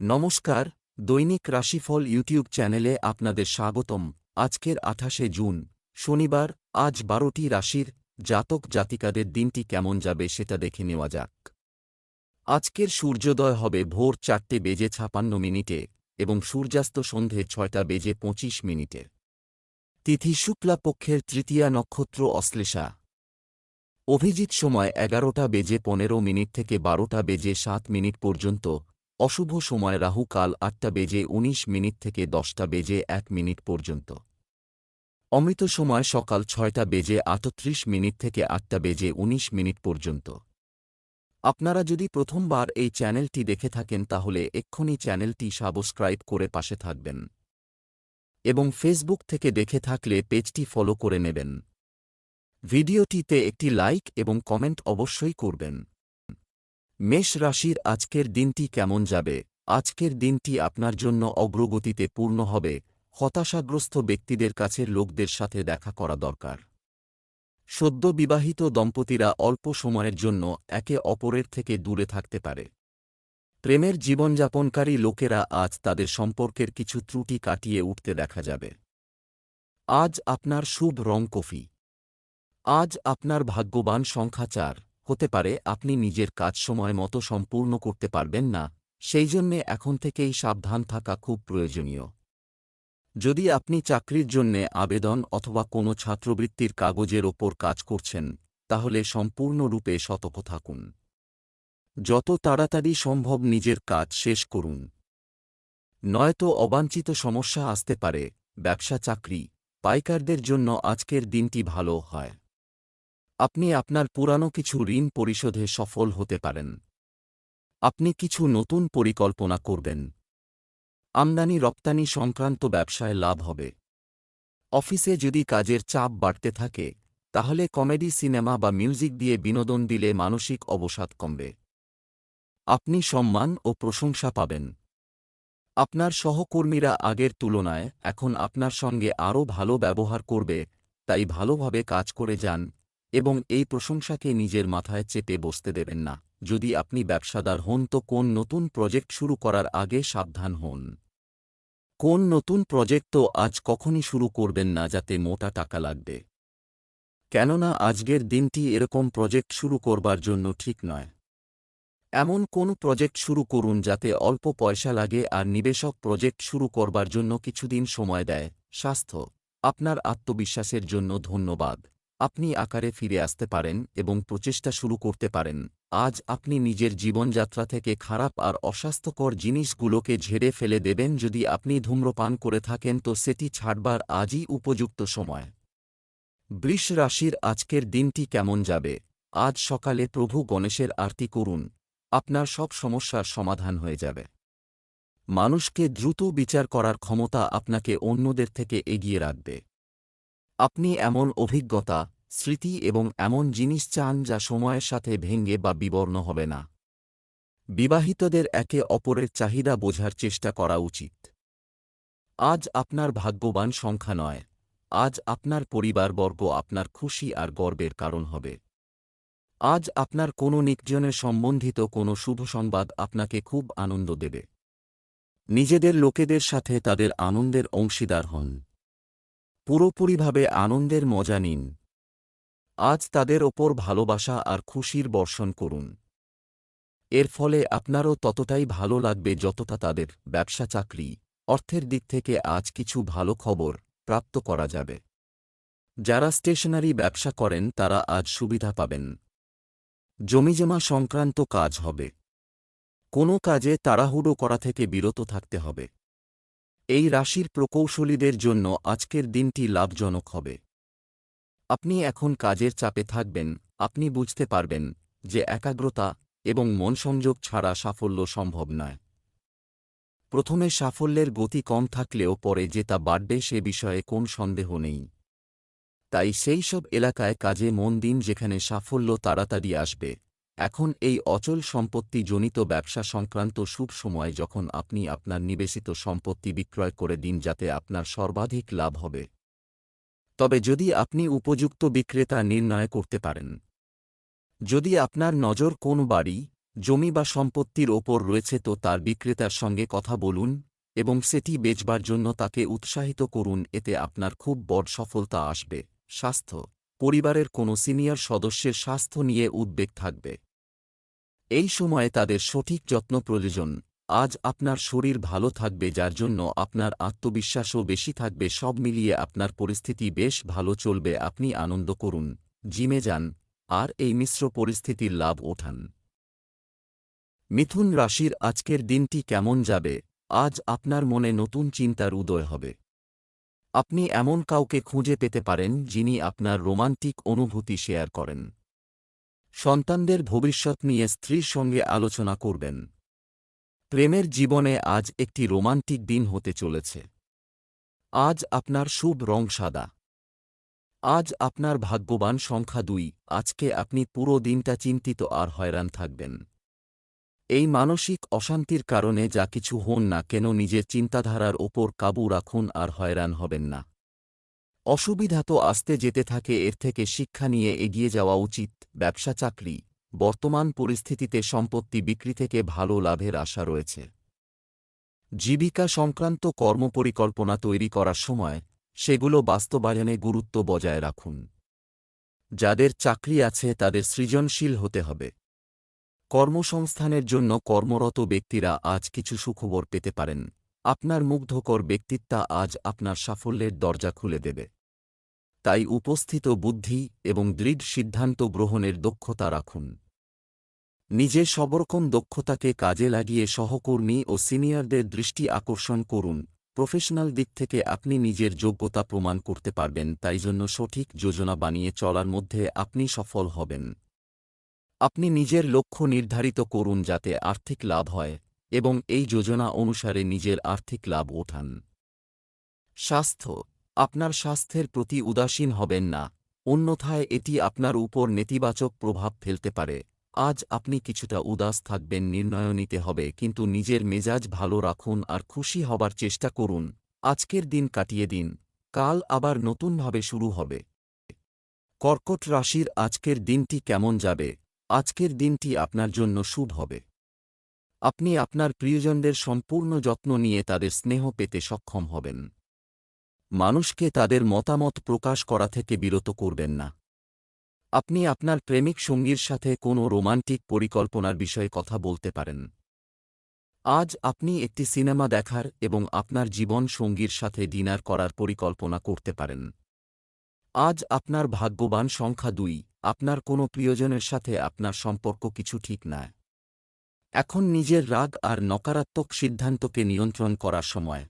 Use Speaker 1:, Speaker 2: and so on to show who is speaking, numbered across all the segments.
Speaker 1: নমস্কার, দৈনিক রাশিফল ইউটিউব চ্যানেলে আপনাদের স্বাগতম। আজকের আঠাশে জুন, শনিবার, আজ বারোটি রাশির জাতক জাতিকাদের দিনটি কেমন যাবে সেটা দেখে নেওয়া যাক। আজকের সূর্যোদয় হবে ভোর চারটে বেজে ছাপান্ন মিনিটে এবং সূর্যাস্ত সন্ধে ছয়টা বেজে পঁচিশ মিনিটে। তিথি শুক্লা পক্ষের তৃতীয়া নক্ষত্র অশ্লেষা। অভিজিৎ সময় এগারোটা বেজে পনেরো মিনিট থেকে বারোটা বেজে সাত মিনিট পর্যন্ত অশুভ সময় রাহু কাল আটটা বেজে ১৯ মিনিট থেকে দশটা বেজে এক মিনিট পর্যন্ত। অমৃত সময় সকাল ছয়টা বেজে আটত্রিশ মিনিট থেকে আটটা বেজে ১৯ মিনিট পর্যন্ত। আপনারা যদি প্রথমবার এই চ্যানেলটি দেখে থাকেন তাহলে এক্ষুনি চ্যানেলটি সাবস্ক্রাইব করে পাশে থাকবেন। এবং ফেসবুক থেকে দেখে থাকলে পেজটি ফলো করে নেবেন। ভিডিওটিতে একটি লাইক এবং কমেন্ট অবশ্যই করবেন। মেষ রাশির আজকের দিনটি কেমন যাবে? আজকের দিনটি আপনার জন্য অগ্রগতিতে পূর্ণ হবে। হতাশাগ্রস্ত ব্যক্তিদের কাছের লোকদের সাথে দেখা করা দরকার। সদ্য বিবাহিত দম্পতিরা অল্প সময়ের জন্য একে অপরের থেকে দূরে থাকতে পারে। প্রেমের জীবনযাপনকারী লোকেরা আজ তাদের সম্পর্কের কিছু ত্রুটি কাটিয়ে উঠতে দেখা যাবে। আজ আপনার শুভ রং কফি। আজ আপনার ভাগ্যবান সংখ্যা চার। হতে পারে আপনি নিজের কাজ সময় মতো সম্পূর্ণ করতে পারবেন না, সেই জন্যে এখন থেকেই সাবধান থাকা খুব প্রয়োজনীয়। যদি আপনি চাকরির জন্যে আবেদন অথবা কোনো ছাত্রবৃত্তির কাগজের ওপর কাজ করছেন, তাহলে সম্পূর্ণরূপে সতর্ক থাকুন। যত তাড়াতাড়ি সম্ভব নিজের কাজ শেষ করুন। নয়তো অবাঞ্ছিত সমস্যা আসতে পারে, ব্যবসা চাকরি, পাইকারদের জন্য আজকের দিনটি ভালো হয়। আপনি আপনার পুরানো কিছু ঋণ পরিশোধে সফল হতে পারেন। আপনি কিছু নতুন পরিকল্পনা করবেন। আমদানি রপ্তানি সংক্রান্ত ব্যবসায় লাভ হবে। অফিসে যদি কাজের চাপ বাড়তে থাকে, তাহলে কমেডি সিনেমা বা মিউজিক দিয়ে বিনোদন দিলে মানসিক অবসাদ কমবে। আপনি সম্মান ও প্রশংসা পাবেন। আপনার সহকর্মীরা আগের তুলনায় এখন আপনার সঙ্গে আরও ভালো ব্যবহার করবে, তাই ভালোভাবে কাজ করে যান এবং এই প্রশংসাকে নিজের মাথায় চেপে বসতে দেবেন না। যদি আপনি ব্যবসাদার হন, তো কোন নতুন প্রজেক্ট শুরু করার আগে সাবধান হন। কোন নতুন প্রজেক্ট তো আজ কখনই শুরু করবেন না, যাতে মোটা টাকা লাগবে। কেননা, আজকের দিনটি এরকম প্রজেক্ট শুরু করবার জন্য ঠিক নয়। এমন কোন প্রজেক্ট শুরু করুন, যাতে অল্প পয়সা লাগে আর নিবেশক প্রজেক্ট শুরু করবার জন্য কিছুদিন সময় দেয়। স্বাস্থ্য। আপনার আত্মবিশ্বাসের জন্য ধন্যবাদ। আপনি আকারে ফিরে আসতে পারেন এবং প্রচেষ্টা শুরু করতে পারেন। আজ আপনি নিজের জীবনযাত্রা থেকে খারাপ আর অস্বাস্থ্যকর জিনিসগুলোকে ঝেড়ে ফেলে দেবেন যদি আপনি ধূম্রপান করে থাকেন তো সেটি ছাড়বার আজই উপযুক্ত সময়। বৃষ রাশির আজকের দিনটি কেমন যাবে? আজ সকালে প্রভু গণেশের আরতি করুন। আপনার সব সমস্যার সমাধান হয়ে যাবে। মানুষকে দ্রুত বিচার করার ক্ষমতা আপনাকে অন্যদের থেকে এগিয়ে রাখবে। আপনি এমন অভিজ্ঞতা, স্মৃতি এবং এমন জিনিস চান যা সময়ের সাথে ভেঙ্গে বা বিবর্ণ হবে না। বিবাহিতদের একে অপরের চাহিদা বোঝার চেষ্টা করা উচিত। আজ আপনার ভাগ্যবান সংখ্যা নয়। আজ আপনার পরিবারবর্গ আপনার খুশি আর গর্বের কারণ হবে। আজ আপনার কোনো নিকজনের সম্বন্ধিত কোনো শুভ সংবাদ আপনাকে খুব আনন্দ দেবে। নিজেদের লোকেদের সাথে তাদের আনন্দের অংশীদার হন। পুরোপুরিভাবে আনন্দের মজা নিন। আজ তাদের ওপর ভালোবাসা আর খুশির বর্ষণ করুন। এর ফলে আপনারও ততটাই ভালো লাগবে যতটা তাদের ব্যবসা চাকরি, অর্থের দিক থেকে আজ কিছু ভালো খবর প্রাপ্ত করা যাবে। যারা স্টেশনারি ব্যবসা করেন, তারা আজ সুবিধা পাবেন। জমিজমা সংক্রান্ত কাজ হবে। কোনো কাজে তাড়াহুড়ো করা থেকে বিরত থাকতে হবে। এই রাশির প্রকৌশলীদের জন্য আজকের দিনটি লাভজনক হবে। আপনি এখন কাজের চাপে থাকবেন, আপনি বুঝতে পারবেন যে একাগ্রতা এবং মন সংযোগ ছাড়া সাফল্য সম্ভব নয়। প্রথমে সাফল্যের গতি কম থাকলেও পরে যে তা বাড়বে সে বিষয়ে কোন সন্দেহ নেই। তাই সেই সব এলাকায় কাজে মন দিন যেখানে সাফল্য তাড়াতাড়ি আসবে। এখন এই অচল সম্পত্তি জনিত ব্যবসা সংক্রান্ত শুভ সময় যখন আপনি আপনার নিবেশিত সম্পত্তি বিক্রয় করে দিন যাতে আপনার সর্বাধিক লাভ হবে। তবে যদি আপনি উপযুক্ত বিক্রেতা নির্ণয় করতে পারেন, যদি আপনার নজর কোন বাড়ি, জমি বা সম্পত্তির ওপর রয়েছে তো তার বিক্রেতার সঙ্গে কথা বলুন এবং সেটি বেচবার জন্য তাকে উৎসাহিত করুন, এতে আপনার খুব বড় সফলতা আসবে। স্বাস্থ্য, পরিবারের কোনো সিনিয়র সদস্যের স্বাস্থ্য নিয়ে উদ্বেগ থাকবে। এই সময়ে তাদের সঠিক যত্ন প্রয়োজন। আজ আপনার শরীর ভালো থাকবে যার জন্য আপনার আত্মবিশ্বাসও বেশি থাকবে। সব মিলিয়ে আপনার পরিস্থিতি বেশ ভালো চলবে। আপনি আনন্দ করুন। জিমে যান। আর এই মিশ্র পরিস্থিতির লাভ ওঠান। মিথুন রাশির আজকের দিনটি কেমন যাবে? আজ আপনার মনে নতুন চিন্তার উদয় হবে। আপনি এমন কাউকে খুঁজে পেতে পারেন যিনি আপনার রোমান্টিক অনুভূতি শেয়ার করেন। সন্তানদের ভবিষ্যৎ নিয়ে স্ত্রীর সঙ্গে আলোচনা করবেন। প্রেমের জীবনে আজ একটি রোমান্টিক দিন হতে চলেছে। আজ আপনার শুভ রং সাদা। আজ আপনার ভাগ্যবান সংখ্যা দুই। আজকে আপনি পুরো দিনটা চিন্তিত আর হয়রান থাকবেন। এই মানসিক অশান্তির কারণে যা কিছু হন না কেন নিজের চিন্তাধারার ওপর কাবু রাখুন আর হয়রান হবেন না। অসুবিধা তো আসতে যেতে থাকে, এর থেকে শিক্ষা নিয়ে এগিয়ে যাওয়া উচিত। ব্যবসা চাকরি। বর্তমান পরিস্থিতিতে সম্পত্তি বিক্রি থেকে ভালো লাভের আশা রয়েছে। জীবিকা সংক্রান্ত কর্মপরিকল্পনা তৈরি করার সময় সেগুলো বাস্তবায়নে গুরুত্ব বজায় রাখুন। যাদের চাকরি আছে, তাদের সৃজনশীল হতে হবে। কর্মসংস্থানের জন্য কর্মরত ব্যক্তিরা আজ কিছু সুখবর পেতে পারেন। আপনার মুগ্ধকর ব্যক্তিত্বা আজ আপনার সাফল্যের দরজা খুলে দেবে। তাই উপস্থিত বুদ্ধি এবং দৃঢ় সিদ্ধান্ত গ্রহণের দক্ষতা রাখুন। নিজে সবরকম দক্ষতাকে কাজে লাগিয়ে সহকর্মী ও সিনিয়রদের দৃষ্টি আকর্ষণ করুন। প্রফেশনাল দিক থেকে আপনি নিজের যোগ্যতা প্রমাণ করতে পারবেন, তাই জন্য সঠিক যোজনা বানিয়ে চলার মধ্যে আপনি সফল হবেন। আপনি নিজের লক্ষ্য নির্ধারিত করুন যাতে আর্থিক লাভ হয়, এবং এই যোজনা অনুসারে নিজের আর্থিক লাভ ওঠান। স্বাস্থ্য আপনার স্বাস্থ্যের প্রতি উদাসীন হবেন না, অন্যথায় এটি আপনার উপর নেতিবাচক প্রভাব ফেলতে পারে। আজ আপনি কিছুটা উদাস থাকবেন, নির্ণয় নিতে হবে, কিন্তু নিজের মেজাজ ভালো রাখুন আর খুশি হবার চেষ্টা করুন। আজকের দিন কাটিয়ে দিন, কাল আবার নতুনভাবে শুরু হবে। কর্কট রাশির আজকের দিনটি কেমন যাবে? আজকের দিনটি আপনার জন্য শুভ হবে। আপনি আপনার প্রিয়জনদের সম্পূর্ণ যত্ন নিয়ে তাদের স্নেহ পেতে সক্ষম হবেন। মানুষকে তাদের মতামত প্রকাশ করা থেকে বিরত করবেন না। আপনি আপনার প্রেমিক সঙ্গীর সাথে কোনো রোমান্টিক পরিকল্পনার বিষয়ে কথা বলতে পারেন। আজ আপনি একটি সিনেমা দেখার এবং আপনার জীবন সঙ্গীর সাথে ডিনার করার পরিকল্পনা করতে পারেন। আজ আপনার ভাগ্যবান সংখ্যা দুই, আপনার কোনো প্রিয়জনের সাথে আপনার সম্পর্ক কিছু ঠিক নয় এখন নিজের রাগ আর নকারাত্মক সিদ্ধান্তকে নিয়ন্ত্রণ করার সময়।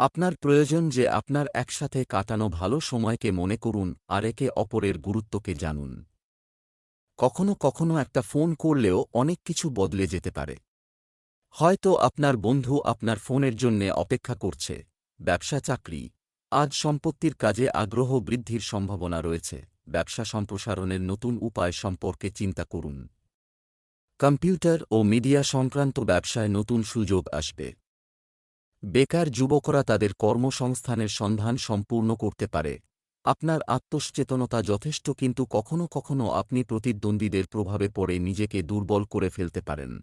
Speaker 1: আপনার প্রয়োজন যে আপনার একসাথে কাটানো ভালো সময়কে মনে করুন আর একে অপরের গুরুত্বকে জানুন। কখনো কখনো একটা ফোন করলেও অনেক কিছু বদলে যেতে পারে। হয়তো আপনার বন্ধু আপনার ফোনের জন্যে অপেক্ষা করছে, ব্যবসা চাকরি, আজ সম্পত্তির কাজে আগ্রহ বৃদ্ধির সম্ভাবনা রয়েছে, ব্যবসা সম্প্রসারণের নতুন উপায় সম্পর্কে চিন্তা করুন। কম্পিউটার ও মিডিয়া সংক্রান্ত ব্যবসায় নতুন সুযোগ আসবে। বেকার যুবকরা তাদের কর্মসংস্থানের সন্ধান সম্পূর্ণ করতে পারে। আপনার আত্মসচেতনতা যথেষ্ট কিন্তু কখনো কখনো আপনি প্রতিদ্বন্দ্বীদের প্রভাবে পড়ে নিজেকে দুর্বল করে ফেলতে পারেন।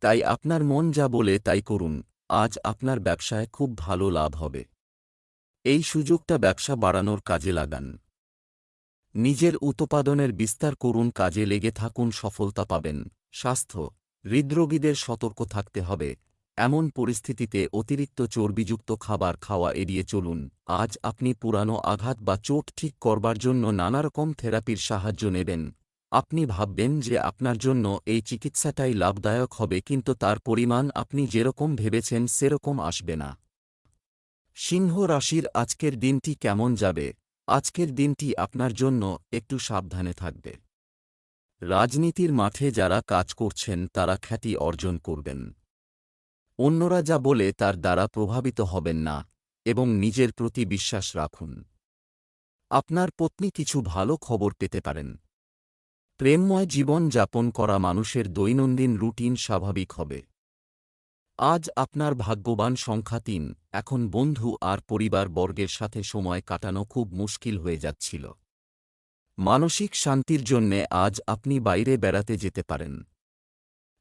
Speaker 1: তাই আপনার মন যা বলে তাই করুন। আজ আপনার ব্যবসায় খুব ভালো লাভ হবে। এই সুযোগটা ব্যবসা বাড়ানোর কাজে লাগান। নিজের উৎপাদনের বিস্তার করুন, কাজে লেগে থাকুন, সফলতা পাবেন। স্বাস্থ্য, হৃদরোগীদের সতর্ক থাকতে হবে। এমন পরিস্থিতিতে অতিরিক্ত চর্বিযুক্ত খাবার খাওয়া এড়িয়ে চলুন। আজ আপনি পুরানো আঘাত বা চোট ঠিক করবার জন্য নানারকম থেরাপির সাহায্য নেবেন। আপনি ভাববেন যে আপনার জন্য এই চিকিৎসাটাই লাভদায়ক হবে, কিন্তু তার পরিমাণ আপনি যেরকম ভেবেছেন সেরকম আসবে না। সিংহ রাশির আজকের দিনটি কেমন যাবে? আজকের দিনটি আপনার জন্য একটু সাবধানে থাকবে। রাজনীতির মাঠে যারা কাজ করছেন, তারা খ্যাতি অর্জন করবেন। অন্যরা যা বলে তার দ্বারা প্রভাবিত হবেন না এবং নিজের প্রতি বিশ্বাস রাখুন। আপনার পত্নী কিছু ভালো খবর পেতে পারেন। প্রেমময় জীবন যাপন করা মানুষের দৈনন্দিন রুটিন স্বাভাবিক হবে। আজ আপনার ভাগ্যবান সংখ্যা তিন, এখন বন্ধু আর পরিবার বর্গের সাথে সময় কাটানো খুব মুশকিল হয়ে যাচ্ছিল। মানসিক শান্তির জন্যে আজ আপনি বাইরে বেড়াতে যেতে পারেন।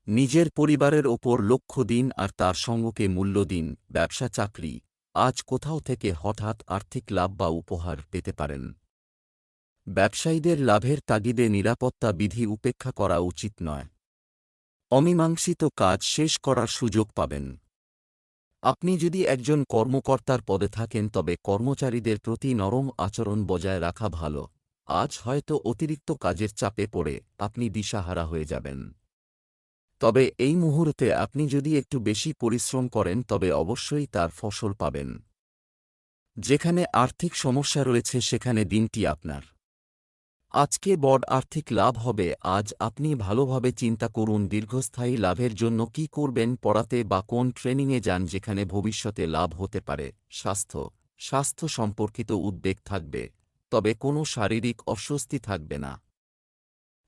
Speaker 1: নিজের পরিবারের ওপর লক্ষ্য দিন আর তার সঙ্গকে মূল্য দিন, ব্যবসা চাকরি, আজ কোথাও থেকে হঠাৎ আর্থিক লাভ বা উপহার পেতে পারেন। ব্যবসায়ীদের লাভের তাগিদে নিরাপত্তা বিধি উপেক্ষা করা উচিত নয়। অমীমাংসিত কাজ শেষ করার সুযোগ পাবেন। আপনি যদি একজন কর্মকর্তার পদে থাকেন, তবে কর্মচারীদের প্রতি নরম আচরণ বজায় রাখা ভালো। আজ হয়তো অতিরিক্ত কাজের চাপে পড়ে, আপনি দিশাহারা হয়ে যাবেন। তবে এই মুহূর্তে আপনি যদি একটু বেশি পরিশ্রম করেন, তবে অবশ্যই তার ফসল পাবেন। যেখানে আর্থিক সমস্যা রয়েছে, সেখানে দিনটি আপনার। আজকে বড় আর্থিক লাভ হবে। আজ আপনি ভালোভাবে চিন্তা করুন, দীর্ঘস্থায়ী লাভের জন্য কি করবেন, পড়াতে বা কোন ট্রেনিংয়ে যান, যেখানে ভবিষ্যতে লাভ হতে পারে। স্বাস্থ্য। স্বাস্থ্য সম্পর্কিত উদ্বেগ থাকবে, তবে কোনো শারীরিক অস্বস্তি থাকবে না।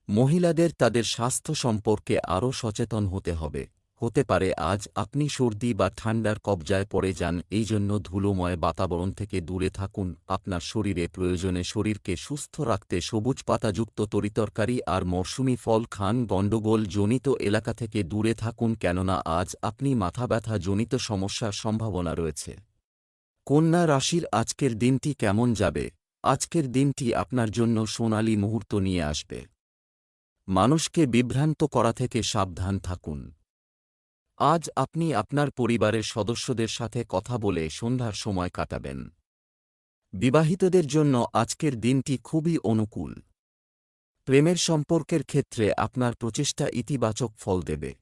Speaker 1: মহিলাদের তাদের স্বাস্থ্য সম্পর্কে আরও সচেতন হতে হবে। হতে পারে আজ আপনি সর্দি বা ঠান্ডার কবজায় পড়ে যান, এই জন্য ধুলোময় বাতাবরণ থেকে দূরে থাকুন। আপনার শরীরে প্রয়োজনে শরীরকে সুস্থ রাখতে সবুজ পাতাযুক্ত তরিতরকারি আর মরশুমি ফল খান। গণ্ডগোল জনিত এলাকা থেকে দূরে থাকুন, কেননা আজ আপনি মাথা ব্যথা জনিত সমস্যার সম্ভাবনা রয়েছে। কন্যা রাশির আজকের দিনটি কেমন যাবে? আজকের দিনটি আপনার জন্য সোনালী মুহূর্ত নিয়ে আসবে। মানুষকে বিভ্রান্ত করা থেকে সাবধান থাকুন। আজ আপনি আপনার পরিবারের সদস্যদের সাথে কথা বলে সন্ধ্যার সময় কাটাবেন। বিবাহিতদের জন্য আজকের দিনটি খুবই অনুকূল। প্রেমের সম্পর্কের ক্ষেত্রে আপনার প্রচেষ্টা ইতিবাচক ফল দেবে।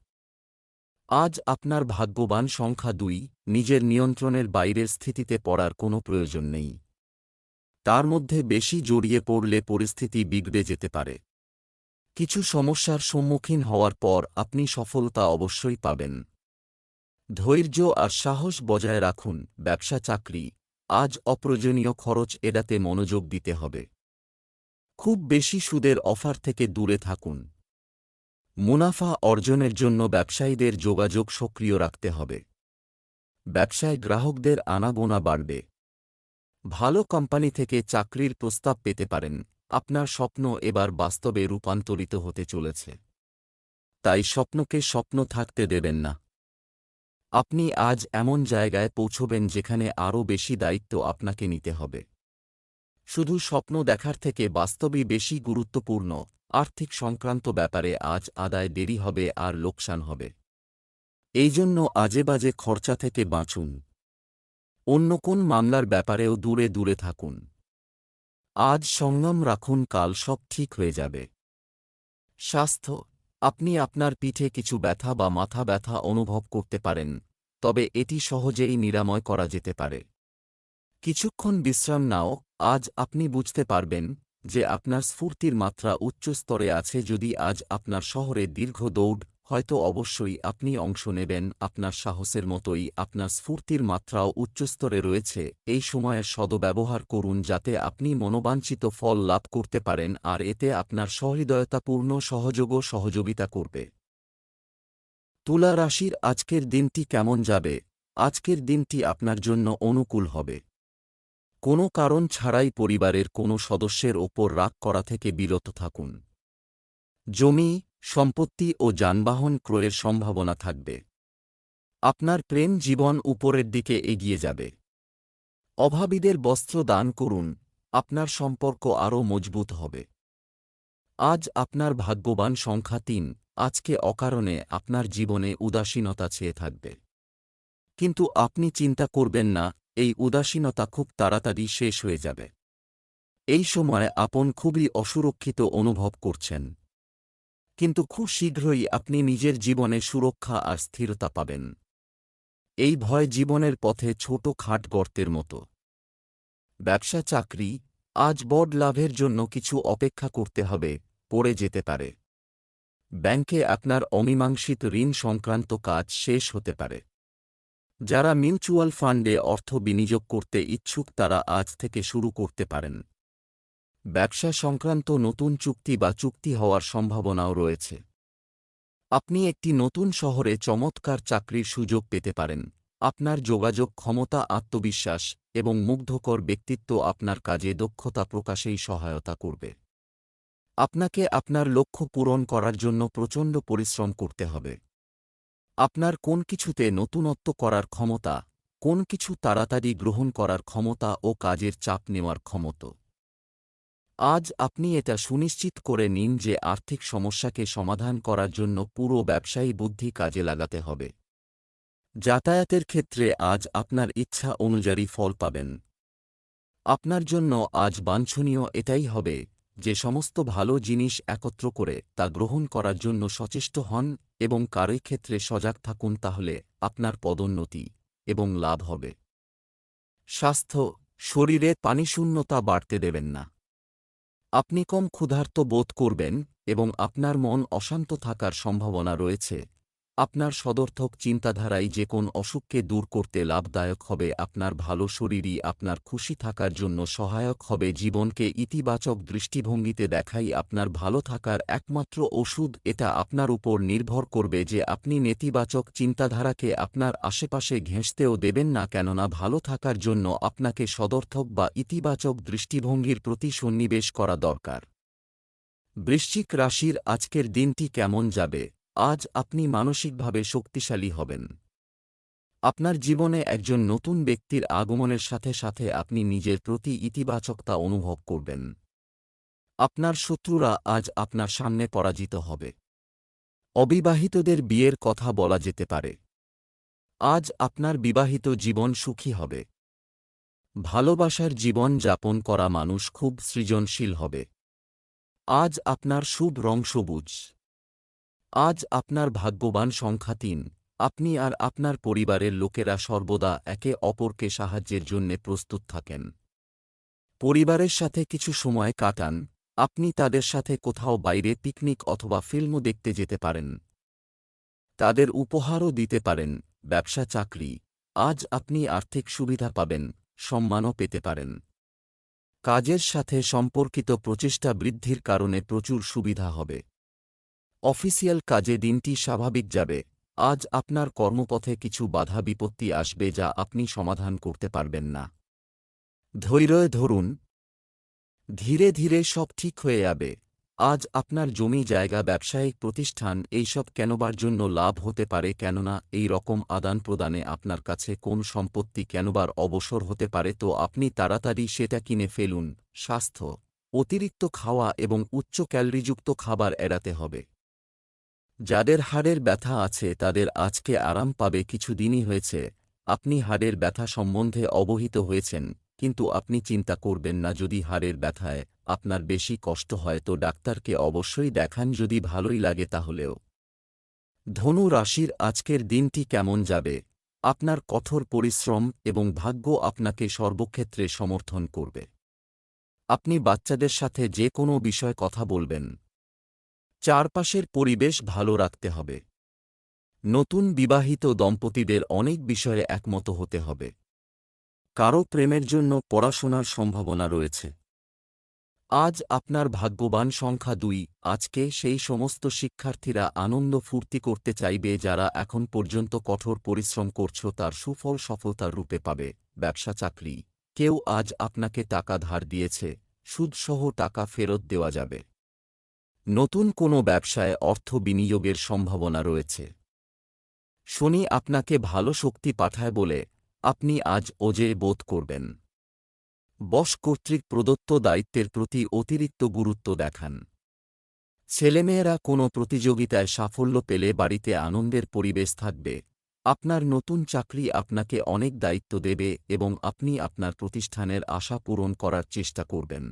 Speaker 1: আজ আপনার ভাগ্যবান সংখ্যা দুই, নিজের নিয়ন্ত্রণের বাইরের স্থিতিতে পড়ার কোনো প্রয়োজন নেই। তার মধ্যে বেশি জড়িয়ে পড়লে পরিস্থিতি বিগড়ে যেতে পারে। কিছু সমস্যার সম্মুখীন হওয়ার পর আপনি সফলতা অবশ্যই পাবেন। ধৈর্য আর সাহস বজায় রাখুন, ব্যবসা, চাকরি। আজ অপ্রয়োজনীয় খরচ এড়াতে মনোযোগ দিতে হবে। খুব বেশি সুদের অফার থেকে দূরে থাকুন। মুনাফা অর্জনের জন্য ব্যবসায়ীদের যোগাযোগ সক্রিয় রাখতে হবে। ব্যবসায় গ্রাহকদের আনাগোনা বাড়বে। ভালো কোম্পানি থেকে চাকরির প্রস্তাব পেতে পারেন। আপনার স্বপ্ন এবার বাস্তবে রূপান্তরিত হতে চলেছে। তাই স্বপ্নকে স্বপ্ন থাকতে দেবেন না। আপনি আজ এমন জায়গায় পৌঁছবেন যেখানে আরও বেশি দায়িত্ব আপনাকে নিতে হবে। শুধু স্বপ্ন দেখার থেকে বাস্তবই বেশি গুরুত্বপূর্ণ আর্থিক সংক্রান্ত ব্যাপারে আজ আদায় দেরি হবে আর লোকসান হবে। এই জন্য আজে বাজে খরচা থেকে বাঁচুন। অন্য কোন মামলার ব্যাপারেও দূরে দূরে থাকুন। আজ সংযম রাখুন, কাল সব ঠিক হয়ে যাবে। স্বাস্থ্য, আপনি আপনার পিঠে কিছু ব্যথা বা মাথা ব্যথা অনুভব করতে পারেন, তবে এটি সহজেই নিরাময় করা যেতে পারে। কিছুক্ষণ বিশ্রাম নাও, আজ আপনি বুঝতে পারবেন যে আপনার স্ফূর্তির মাত্রা উচ্চ স্তরে আছে যদি আজ আপনার শহরে দীর্ঘ দৌড় হয়তো অবশ্যই আপনি অংশ নেবেন, আপনার সাহসের মতোই আপনার স্ফূর্তির মাত্রাও উচ্চস্তরে রয়েছে, এই সময়ের সদব্যবহার করুন যাতে আপনি মনোবাঞ্ছিত ফল লাভ করতে পারেন আর এতে আপনার সহৃদয়তাপূর্ণ সহযোগও সহযোগিতা করবে। তুলা রাশির আজকের দিনটি কেমন যাবে? আজকের দিনটি আপনার জন্য অনুকূল হবে। কোনো কারণ ছাড়াই পরিবারের কোনো সদস্যের ওপর রাগ করা থেকে বিরত থাকুন। জমি সম্পত্তি ও যানবাহন ক্রয়ের সম্ভাবনা থাকবে। আপনার প্রেম জীবন উপরের দিকে এগিয়ে যাবে। অভাবীদের বস্ত্র দান করুন, আপনার সম্পর্ক আরও মজবুত হবে। আজ আপনার ভাগ্যবান সংখ্যা তিন, আজকে অকারণে আপনার জীবনে উদাসীনতা ছেয়ে থাকবে। কিন্তু আপনি চিন্তা করবেন না, এই উদাসীনতা খুব তাড়াতাড়ি শেষ হয়ে যাবে। এই সময় আপন খুবই অসুরক্ষিত অনুভব করছেন। কিন্তু খুব শীঘ্রই আপনি নিজের জীবনে সুরক্ষা আর স্থিরতা পাবেন। এই ভয় জীবনের পথে ছোট খাট গর্তের মতো। ব্যবসা চাকরি, আজ বড় লাভের জন্য কিছু অপেক্ষা করতে হবে, পড়ে যেতে পারে। ব্যাংকে আপনার অমীমাংসিত ঋণ সংক্রান্ত কাজ শেষ হতে পারে। যারা মিউচুয়াল ফান্ডে অর্থ বিনিয়োগ করতে ইচ্ছুক তারা আজ থেকে শুরু করতে পারেন। ব্যবসা সংক্রান্ত নতুন চুক্তি বা চুক্তি হওয়ার সম্ভাবনাও রয়েছে। আপনি একটি নতুন শহরে চমৎকার চাকরির সুযোগ পেতে পারেন। আপনার যোগাযোগ ক্ষমতা, আত্মবিশ্বাস এবং মুগ্ধকর ব্যক্তিত্ব আপনার কাজে দক্ষতা প্রকাশেই সহায়তা করবে। আপনাকে আপনার লক্ষ্য পূরণ করার জন্য প্রচণ্ড পরিশ্রম করতে হবে। আপনার কোন কিছুতে নতুনত্ব করার ক্ষমতা, কোন কিছু তাড়াতাড়ি গ্রহণ করার ক্ষমতা ও কাজের চাপ নেওয়ার ক্ষমতা। আজ আপনি এটা সুনিশ্চিত করে নিন যে আর্থিক সমস্যাকে সমাধান করার জন্য পুরো ব্যবসায়ী বুদ্ধি কাজে লাগাতে হবে। যাতায়াতের ক্ষেত্রে আজ আপনার ইচ্ছা অনুযায়ী ফল পাবেন। আপনার জন্য আজ বাঞ্ছনীয় এটাই হবে যে সমস্ত ভালো জিনিস একত্র করে তা গ্রহণ করার জন্য সচেষ্ট হন এবং কারোই ক্ষেত্রে সজাগ থাকুন তাহলে আপনার পদোন্নতি এবং লাভ হবে। স্বাস্থ্য, শরীরে পানিশূন্যতা বাড়তে দেবেন না। আপনি কম ক্ষুধার্ত বোধ করবেন এবং আপনার মন অশান্ত থাকার সম্ভাবনা রয়েছে। আপনার সদর্থক চিন্তাধারাই যে কোন অসুখকে দূর করতে লাভদায়ক হবে, আপনার ভালো শরীরই আপনার খুশি থাকার জন্য সহায়ক হবে, জীবনকে ইতিবাচক দৃষ্টিভঙ্গিতে দেখাই আপনার ভালো থাকার একমাত্র ওষুধ, এটা আপনার উপর নির্ভর করবে যে আপনি নেতিবাচক চিন্তাধারাকে আপনার আশেপাশে ঘেঁষতেও দেবেন না, কেননা ভালো থাকার জন্য আপনাকে সদর্থক বা ইতিবাচক দৃষ্টিভঙ্গির প্রতি সন্নিবেশ করা দরকার। বৃশ্চিক রাশির আজকের দিনটি কেমন যাবে? আজ আপনি মানসিকভাবে শক্তিশালী হবেন। আপনার জীবনে একজন নতুন ব্যক্তির আগমনের সাথে সাথে আপনি নিজের প্রতি ইতিবাচকতা অনুভব করবেন। আপনার শত্রুরা আজ আপনার সামনে পরাজিত হবে। অবিবাহিতদের বিয়ের কথা বলা যেতে পারে। আজ আপনার বিবাহিত জীবন সুখী হবে। ভালোবাসার জীবন যাপন করা মানুষ খুব সৃজনশীল হবে। আজ আপনার শুভ রং সবুজ। আজ আপনার ভাগ্যবান সংখ্যা তিন। আপনি আর আপনার পরিবারের লোকেরা সর্বদা একে অপরকে সাহায্যের জন্যে প্রস্তুত থাকেন। পরিবারের সাথে কিছু সময় কাটান। আপনি তাদের সাথে কোথাও বাইরে পিকনিক অথবা ফিল্মও দেখতে যেতে পারেন। তাদের উপহারও দিতে পারেন। ব্যবসা, চাকরি। আজ আপনি আর্থিক সুবিধা পাবেন, সম্মানও পেতে পারেন। কাজের সাথে সম্পর্কিত প্রচেষ্টা বৃদ্ধির কারণে প্রচুর সুবিধা হবে। অফিসিয়াল কাজে দিনটি স্বাভাবিক যাবে। আজ আপনার কর্মপথে কিছু বাধা বিপত্তি আসবে যা আপনি সমাধান করতে পারবেন না। ধৈর্য ধরুন। ধীরে ধীরে সব ঠিক হয়ে যাবে। আজ আপনার জমি জায়গা, ব্যবসায়িক প্রতিষ্ঠান, এইসব কেনবার জন্য লাভ হতে পারে কেননা এই রকম আদান প্রদানে আপনার কাছে কোন সম্পত্তি কেনবার অবসর হতে পারে তো আপনি তাড়াতাড়ি সেটা কিনে ফেলুন। স্বাস্থ্য, অতিরিক্ত খাওয়া এবং উচ্চ ক্যালরিযুক্ত খাবার এড়াতে হবে। যাদের হাড়ের ব্যথা আছে তাদের আজকে আরাম পাবে কিছু দিনই হয়েছে। আপনি হাড়ের ব্যথা সম্বন্ধে অবহিত হয়েছেন, কিন্তু আপনি চিন্তা করবেন না যদি হাড়ের ব্যথায় আপনার বেশি কষ্ট হয় তো ডাক্তারকে অবশ্যই দেখান যদি ভালোই লাগে তাহলেও। ধনু রাশির আজকের দিনটি কেমন যাবে? আপনার কঠোর পরিশ্রম এবং ভাগ্য আপনাকে সর্বক্ষেত্রে সমর্থন করবে। আপনি বাচ্চাদের সাথে যে কোনো বিষয় কথা বলবেন চারপাশের পরিবেশ ভালো রাখতে হবে। নতুন বিবাহিত দম্পতিদের অনেক বিষয়ে একমত হতে হবে। কারও প্রেমের জন্য পড়াশোনার সম্ভাবনা রয়েছে। আজ আপনার ভাগ্যবান সংখ্যা দুই, আজকে সেই সমস্ত শিক্ষার্থীরা আনন্দ ফুর্তি করতে চাইবে যারা এখন পর্যন্ত কঠোর পরিশ্রম করছ তার সুফল সফলতার রূপে পাবে, ব্যবসা চাকরি। কেউ আজ আপনাকে টাকা ধার দিয়েছে, সুদসহ টাকা ফেরত দেওয়া যাবে। নতুন কোনো ব্যবসায় অর্থ বিনিয়োগের সম্ভাবনা রয়েছে। শনি আপনাকে ভালো শক্তি পাঠায় বলে আপনি আজ ওজে বোধ করবেন। বস কর্তৃক প্রদত্ত দায়িত্বের প্রতি অতিরিক্ত গুরুত্ব দেখান। ছেলেমেয়েরা কোনো প্রতিযোগিতায় সাফল্য পেলে বাড়িতে আনন্দের পরিবেশ থাকবে। আপনার নতুন চাকরি আপনাকে অনেক দায়িত্ব দেবে এবং আপনি আপনার প্রতিষ্ঠানের আশা পূরণ করার চেষ্টা করবেন।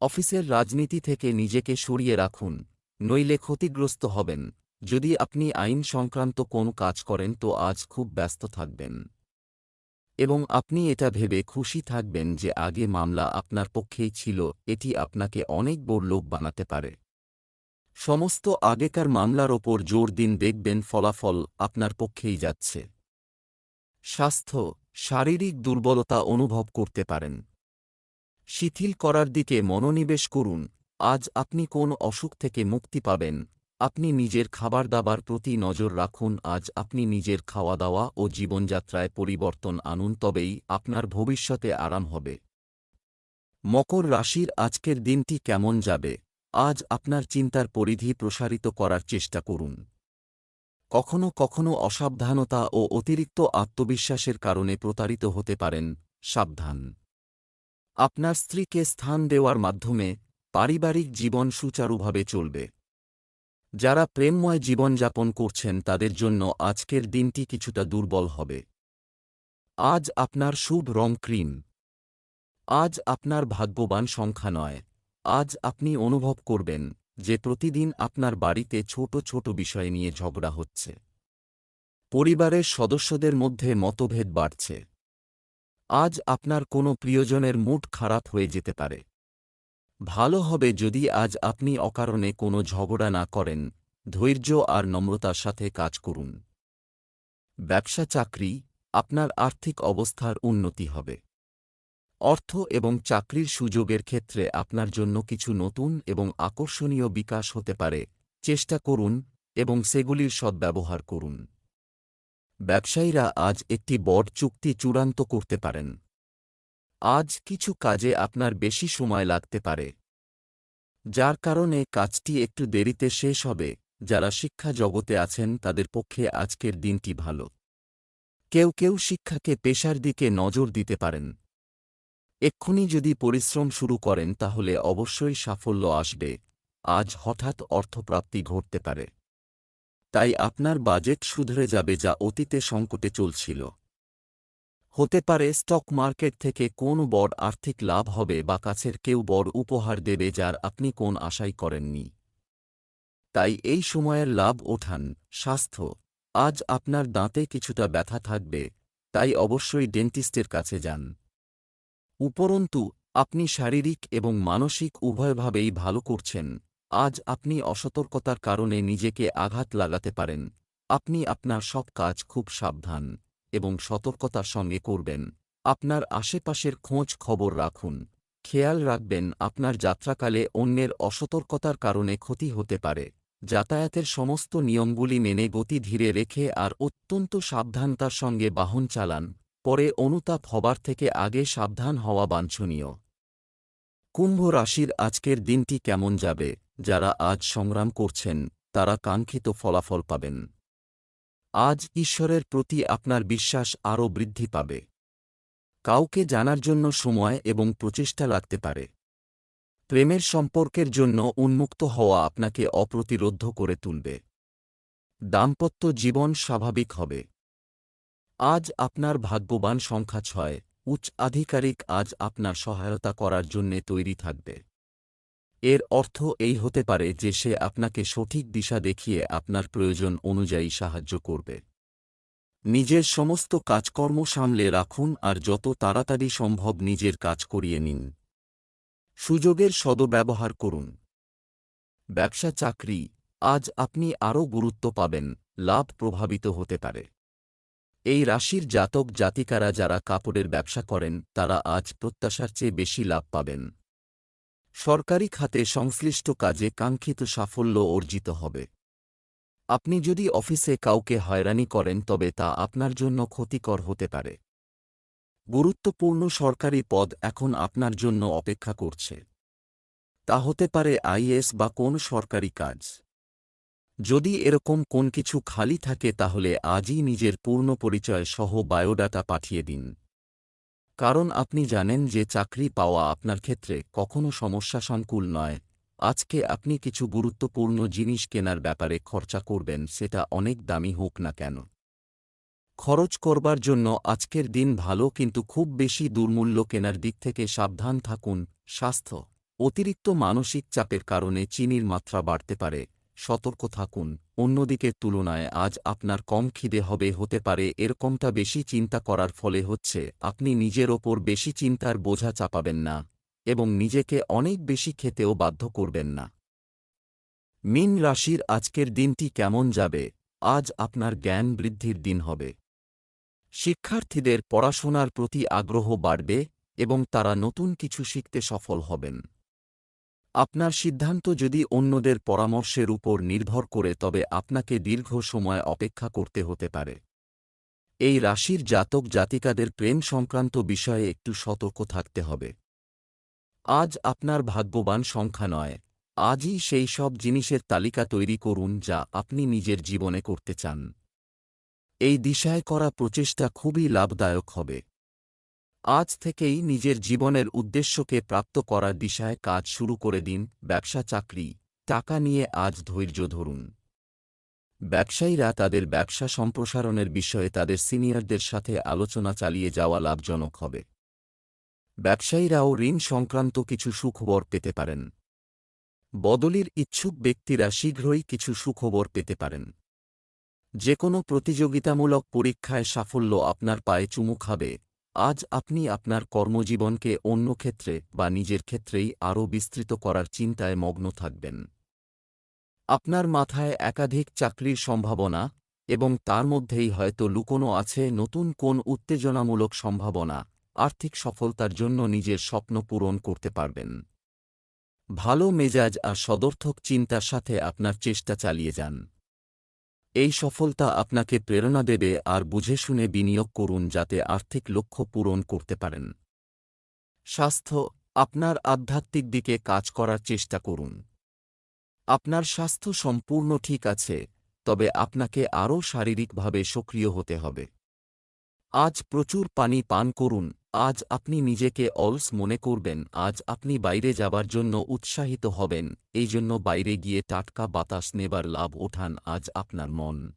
Speaker 1: অফিসের রাজনীতি থেকে নিজেকে সরিয়ে রাখুন, নইলে ক্ষতিগ্রস্ত হবেন। যদি আপনি আইন সংক্রান্ত কোন কাজ করেন তো আজ খুব ব্যস্ত থাকবেন। এবং আপনি এটা ভেবে খুশি থাকবেন যে আগে মামলা আপনার পক্ষেই ছিল, এটি আপনাকে অনেক বড় লোক বানাতে পারে। সমস্ত আগেকার মামলার ওপর জোর দিন দেখবেন ফলাফল আপনার পক্ষেই যাচ্ছে। স্বাস্থ্য, শারীরিক দুর্বলতা অনুভব করতে পারেন। শিথিল করার দিকে মনোনিবেশ করুন। আজ আপনি কোন অসুখ থেকে মুক্তি পাবেন। আপনি নিজের খাবার দাবার প্রতি নজর রাখুন। আজ আপনি নিজের খাওয়া দাওয়া ও জীবনযাত্রায় পরিবর্তন আনুন, তবেই আপনার ভবিষ্যতে আরাম হবে। মকর রাশির আজকের দিনটি কেমন যাবে? আজ আপনার চিন্তার পরিধি প্রসারিত করার চেষ্টা করুন। কখনো কখনো অসাবধানতা ও অতিরিক্ত আত্মবিশ্বাসের কারণে প্রতারিত হতে পারেন। সাবধান। আপনার স্ত্রীকে স্থান দেওয়ার মাধ্যমে পারিবারিক জীবন সুচারুভাবে চলবে। যারা প্রেমময় জীবনযাপন করছেন তাদের জন্য আজকের দিনটি কিছুটা দুর্বল হবে। আজ আপনার শুভ রং ক্রিম। আজ আপনার ভাগ্যবান সংখ্যা নয়। আজ আপনি অনুভব করবেন যে প্রতিদিন আপনার বাড়িতে ছোট ছোট বিষয় নিয়ে ঝগড়া হচ্ছে। পরিবারের সদস্যদের মধ্যে মতভেদ বাড়ছে। আজ আপনার কোনো প্রিয়জনের মুড খারাপ হয়ে যেতে পারে। ভালো হবে যদি আজ আপনি অকারণে কোনো ঝগড়া না করেন, ধৈর্য আর নম্রতার সাথে কাজ করুন। ব্যবসা চাকরি, আপনার আর্থিক অবস্থার উন্নতি হবে। অর্থ এবং চাকরির সুযোগের ক্ষেত্রে আপনার জন্য কিছু নতুন এবং আকর্ষণীয় বিকাশ হতে পারে। চেষ্টা করুন এবং সেগুলির সদ্ব্যবহার করুন। ব্যবসায়ীরা আজ একটি বড় চুক্তি চূড়ান্ত করতে পারেন। আজ কিছু কাজে আপনার বেশি সময় লাগতে পারে। যার কারণে কাজটি একটু দেরিতে শেষ হবে। যারা শিক্ষা জগতে আছেন, তাদের পক্ষে আজকের দিনটি ভালো। কেউ কেউ শিক্ষাকে পেশার দিকে নজর দিতে পারেন। এক্ষুনি যদি পরিশ্রম শুরু করেন, তাহলে অবশ্যই সাফল্য আসবে। আজ হঠাৎ অর্থপ্রাপ্তি ঘটতে পারে। তাই আপনার বাজেট শুধরে যাবে যা অতীতে সংকটে চলছিল। হতে পারে স্টক মার্কেট থেকে কোন বড় আর্থিক লাভ হবে বা কাছের কেউ বড় উপহার দেবে যার আপনি কোন আশাই করেননি। তাই এই সময়ের লাভ ওঠান, স্বাস্থ্য। আজ আপনার দাঁতে কিছুটা ব্যথা থাকবে, তাই অবশ্যই ডেন্টিস্টের কাছে যান। উপরন্তু, আপনি শারীরিক এবং মানসিক উভয়ভাবেই ভালো করছেন। আজ আপনি অসতর্কতার কারণে নিজেকে আঘাত লাগাতে পারেন। আপনি আপনার সব কাজ খুব সাবধান এবং সতর্কতার সঙ্গে করবেন। আপনার আশেপাশের খোঁজ খবর রাখুন। খেয়াল রাখবেন আপনার যাত্রাকালে অন্যের অসতর্কতার কারণে ক্ষতি হতে পারে। যাতায়াতের সমস্ত নিয়মগুলি মেনে গতি ধীরে রেখে আর অত্যন্ত সাবধানতার সঙ্গে বাহন চালান। পরে অনুতাপ হবার থেকে আগে সাবধান হওয়া বাঞ্ছনীয়। কুম্ভ রাশির আজকের দিনটি কেমন যাবে? যারা আজ সংগ্রাম করছেন, তারা কাঙ্ক্ষিত ফলাফল পাবেন। আজ ঈশ্বরের প্রতি আপনার বিশ্বাস আরও বৃদ্ধি পাবে। কাউকে জানার জন্য সময় এবং প্রচেষ্টা লাগতে পারে। প্রেমের সম্পর্কের জন্য উন্মুক্ত হওয়া আপনাকে অপ্রতিরোধ করে তুলবে। দাম্পত্য জীবন স্বাভাবিক হবে। আজ আপনার ভাগ্যবান সংখ্যা ছয়, উচ্চ আধিকারিক আজ আপনার সহায়তা করার জন্যে তৈরি থাকবে। এর অর্থ এই হতে পারে যে সে আপনাকে সঠিক দিশা দেখিয়ে আপনার প্রয়োজন অনুযায়ী সাহায্য করবে। নিজের সমস্ত কাজকর্ম সামলে রাখুন আর যত তাড়াতাড়ি সম্ভব নিজের কাজ করিয়ে নিন। সুযোগের সদব্যবহার করুন। ব্যবসা চাকরি, আজ আপনি আরও গুরুত্ব পাবেন, লাভ প্রভাবিত হতে পারে। এই রাশির জাতক জাতিকারা যারা কাপড়ের ব্যবসা করেন, তারা আজ প্রত্যাশার চেয়ে বেশি লাভ পাবেন। সরকারি খাতে সংশ্লিষ্ট কাজে কাঙ্ক্ষিত সাফল্য অর্জিত হবে। আপনি যদি অফিসে কাউকে হয়রানি করেন, তবে তা আপনার জন্য ক্ষতিকর হতে পারে। গুরুত্বপূর্ণ সরকারি পদ এখন আপনার জন্য অপেক্ষা করছে। তা হতে পারে আইএস বা কোন সরকারি কাজ। যদি এরকম কোন কিছু খালি থাকে, তাহলে আজই নিজের পূর্ণ পরিচয় সহ বায়োডাটা পাঠিয়ে দিন। কারণ আপনি জানেন যে চাকরি পাওয়া আপনার ক্ষেত্রে কখনো সমস্যা সংকুল নয়। আজকে আপনি কিছু গুরুত্বপূর্ণ জিনিস কেনার ব্যাপারে খরচা করবেন, সেটা অনেক দামি হোক না কেন। খরচ করবার জন্য আজকের দিন ভালো কিন্তু খুব বেশি দুর্মূল্য কেনার দিক থেকে সাবধান থাকুন। স্বাস্থ্য, অতিরিক্ত মানসিক চাপের কারণে চিনির মাত্রা বাড়তে পারে। সতর্ক থাকুন, অন্যদিকের তুলনায় আজ আপনার কম খিদে হবে হতে পারে এরকমটা বেশি চিন্তা করার ফলে হচ্ছে, আপনি নিজের ওপর বেশি চিন্তার বোঝা চাপাবেন না, এবং নিজেকে অনেক বেশি খেতেও বাধ্য করবেন না। মিন রাশির আজকের দিনটি কেমন যাবে? আজ আপনার জ্ঞান বৃদ্ধির দিন হবে। শিক্ষার্থীদের পড়াশোনার প্রতি আগ্রহ বাড়বে, এবং তারা নতুন কিছু শিখতে সফল হবেন। আপনার সিদ্ধান্ত যদি অন্যদের পরামর্শের উপর নির্ভর করে তবে আপনাকে দীর্ঘ সময় অপেক্ষা করতে হতে পারে। এই রাশির জাতক জাতিকাদের প্রেম সংক্রান্ত বিষয়ে একটু সতর্ক থাকতে হবে। আজ আপনার ভাগ্যবান সংখ্যা নয়। আজই সেই সব জিনিসের তালিকা তৈরি করুন যা আপনি নিজের জীবনে করতে চান। এই দিশায় করা প্রচেষ্টা খুবই লাভদায়ক হবে। আজ থেকেই নিজের জীবনের উদ্দেশ্যকে প্রাপ্ত করার দিশায় কাজ শুরু করে দিন ব্যবসা চাকরি। টাকা নিয়ে আজ ধৈর্য ধরুন। ব্যবসায়ীরা তাদের ব্যবসা সম্প্রসারণের বিষয়ে তাদের সিনিয়রদের সাথে আলোচনা চালিয়ে যাওয়া লাভজনক হবে। ব্যবসায়ীরাও ঋণ সংক্রান্ত কিছু সুখবর পেতে পারেন। বদলির ইচ্ছুক ব্যক্তিরা শীঘ্রই কিছু সুখবর পেতে পারেন। যে কোনো প্রতিযোগিতামূলক পরীক্ষায় সাফল্য আপনার পায়ে চুমু খাবে। আজ আপনি আপনার কর্মজীবনকে অন্য ক্ষেত্রে বা নিজের ক্ষেত্রেই আরও বিস্তৃত করার চিন্তায় মগ্ন থাকবেন। আপনার মাথায় একাধিক চাকরির সম্ভাবনা এবং তার মধ্যেই হয়তো লুকোনো আছে নতুন কোন উত্তেজনামূলক সম্ভাবনা, আর্থিক সফলতার জন্য নিজের স্বপ্ন পূরণ করতে পারবেন। ভালো মেজাজ আর সদর্থক চিন্তার সাথে আপনার চেষ্টা চালিয়ে যান। এই সফলতা আপনাকে প্রেরণা দেবে আর বুঝে শুনে বিনিয়োগ করুন যাতে আর্থিক লক্ষ্য পূরণ করতে পারেন। স্বাস্থ্য, আপনার আধ্যাত্মিক দিকে কাজ করার চেষ্টা করুন। আপনার স্বাস্থ্য সম্পূর্ণ ঠিক আছে, তবে আপনাকে আরও শারীরিকভাবে সক্রিয় হতে হবে। আজ প্রচুর পানি পান করুন আজ আপনি নিজেকে অলস মনে করবেন, আজ আপনি বাইরে যাবার জন্য উৎসাহিত হবেন, এই জন্য বাইরে গিয়ে টাটকা বাতাস নেবার লাভ ওঠান, আজ আপনার মন।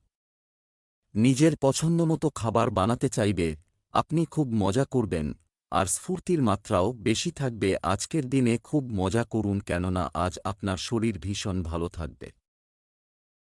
Speaker 1: নিজের পছন্দমতো খাবার বানাতে চাইবে, আপনি খুব মজা করবেন, আর স্ফূর্তির মাত্রাও বেশি থাকবে, আজকের দিনে খুব মজা করুন, কেননা আজ আপনার শরীর ভীষণ ভালো থাকবে।